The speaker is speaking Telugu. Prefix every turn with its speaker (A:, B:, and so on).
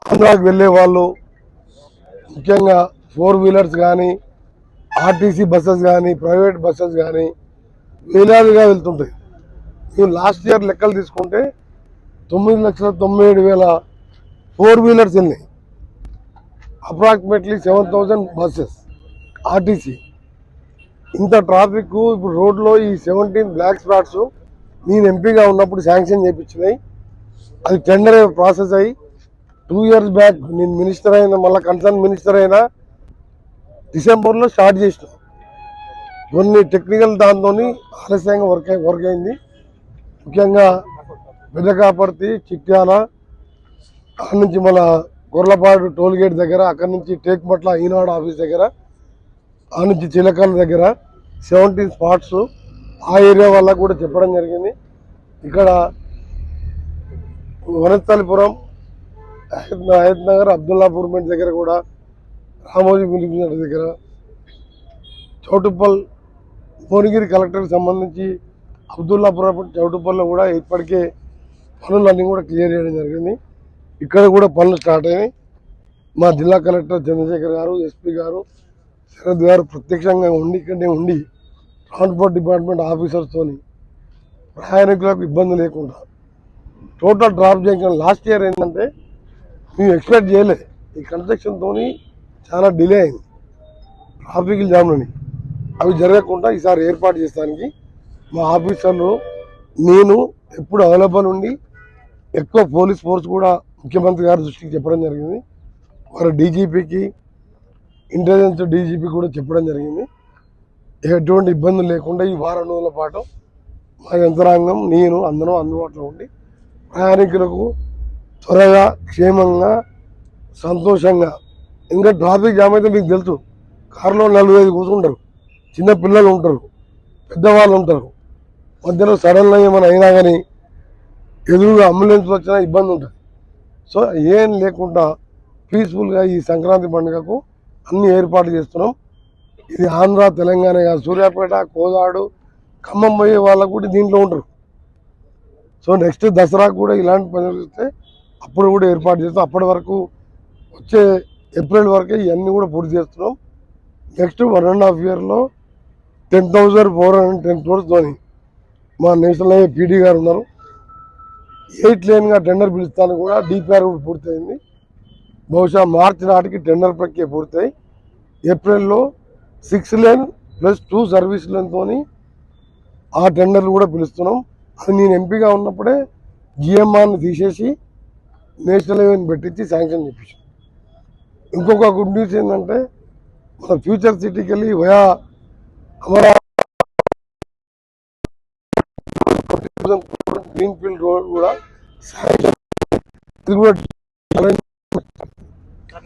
A: ఆంధ్రాకి వెళ్ళే వాళ్ళు ముఖ్యంగా ఫోర్ వీలర్స్ కానీ ఆర్టీసీ బస్సెస్ కానీ ప్రైవేట్ బస్సెస్ కానీ వేలాదిగా వెళ్తుంటాయి. మేము లాస్ట్ ఇయర్ లెక్కలు తీసుకుంటే తొమ్మిది లక్షల తొంభై ఏడు వేల ఫోర్ వీలర్స్ వెళ్ళినాయి approximately seven thousand buses RTC ఇంత ట్రాఫిక్ ఇప్పుడు రోడ్లో ఈ సెవెంటీన్ బ్లాక్ స్పాట్స్ నేను ఎంపీగా ఉన్నప్పుడు శాంక్షన్ చేయించినాయి అది టెండర్ ప్రాసెస్ అయ్యి టూ ఇయర్స్ బ్యాక్ నేను మినిస్టర్ అయిన మళ్ళీ కన్సర్న్ మినిస్టర్ అయినా డిసెంబర్లో స్టార్ట్ చేసిన. కొన్ని టెక్నికల్ దాంతో ఆలస్యంగా వర్క్ వర్క్ అయింది. ముఖ్యంగా బిజకాపర్తి చిట్యాల అక్కడి నుంచి మన గొర్లపాడు టోల్గేట్ దగ్గర అక్కడి నుంచి టేక్మట్ల ఈనాడు ఆఫీస్ దగ్గర ఆ నుంచి చిలకల దగ్గర సెవెంటీన్ స్పాట్స్ ఆ ఏరియా వాళ్ళకు కూడా చెప్పడం జరిగింది. ఇక్కడ వనస్థలిపురం హయత్ నగర్ అబ్దుల్లాపూర్మెంట్ దగ్గర కూడా రామోజీ మిలిపినట్టు దగ్గర చౌటుప్పల్ భువనగిరి కలెక్టర్కి సంబంధించి అబ్దుల్లాపురం చౌటుప్పల్లో కూడా ఇప్పటికే పనులన్నీ కూడా క్లియర్ చేయడం జరిగింది. ఇక్కడ కూడా పనులు స్టార్ట్ అయినాయి. మా జిల్లా కలెక్టర్ చంద్రశేఖర్ గారు ఎస్పీ గారు శరద్ గారు ప్రత్యక్షంగా ఉండి ఇక్కడనే ఉండి ట్రాన్స్పోర్ట్ డిపార్ట్మెంట్ ఆఫీసర్స్తోని ప్రయాణికులకు ఇబ్బంది లేకుండా టోటల్ డ్రాప్ చేయడం లాస్ట్ ఇయర్ ఏంటంటే మేము ఎక్స్పెక్ట్ చేయలే. ఈ కన్స్ట్రక్షన్తో చాలా డిలే అయింది. ట్రాఫిక్ జామ్లని అవి జరగకుండా ఈసారి ఏర్పాటు చేస్తానికి మా ఆఫీసర్లు నేను ఎప్పుడు అవైలబుల్ ఉండి ఎక్కువ పోలీస్ ఫోర్స్ కూడా ముఖ్యమంత్రి గారి దృష్టికి చెప్పడం జరిగింది. వారు డీజీపీకి ఇంటెలిజెన్స్ డీజీపీ కూడా చెప్పడం జరిగింది. ఎటువంటి ఇబ్బందులు లేకుండా ఈ వారం రోజుల పాటు మా యంత్రాంగం నేను అందరం అందుబాటులో ఉండి ప్రయాణికులకు త్వరగా క్షేమంగా సంతోషంగా. ఇంకా ట్రాఫిక్ జామ్ అయితే మీకు తెలుసు. కారులో నలుగురు ఐదు కూర్చుంటారు చిన్న పిల్లలు ఉంటారు. పెద్దవాళ్ళు ఉంటారు. మధ్యలో సడన్గా ఏమైనా అయినా కానీ ఎదురుగా అంబులెన్స్ వచ్చినా ఇబ్బంది ఉంటుంది. సో ఏం లేకుండా పీస్ఫుల్గా ఈ సంక్రాంతి పండుగకు అన్ని ఏర్పాట్లు చేస్తున్నాం. ఇది ఆంధ్ర తెలంగాణ సూర్యాపేట కోదాడు ఖమ్మం పోయే వాళ్ళకు కూడా దీంట్లో ఉంటారు. సో నెక్స్ట్ దసరా కూడా ఇలాంటి పనులు చేస్తే అప్పుడు కూడా ఏర్పాటు చేస్తాం. అప్పటి వరకు వచ్చే ఏప్రిల్ వరకే ఇవన్నీ కూడా పూర్తి చేస్తున్నాం. నెక్స్ట్ వన్ అండ్ హాఫ్ ఇయర్లో ten thousand four hundred ten క్రోర్స్తోని మా నేషనల్ హైవే పీడీ గారు ఉన్నారు. ఎయిట్ లేన్గా టెండర్ పిలుస్తాను కూడా డిపిఆర్ కూడా పూర్తయింది. బహుశా మార్చి నాటికి టెండర్ ప్రక్రియ పూర్తయి. ఏప్రిల్లో six lane plus two service లేన్తోని ఆ టెండర్లు కూడా పిలుస్తున్నాం. అది నేను ఎంపీగా ఉన్నప్పుడే జిఎంఆర్ని తీసేసి నేషనల్ హైవేని పెట్టించి శాంక్షన్ చేపించాం. ఇంకొక గుడ్ న్యూస్ ఏంటంటే మన ఫ్యూచర్ సిటీకి వెళ్ళి via Amaravati green field road కూడా శాంక్షన్ ఇది కూడా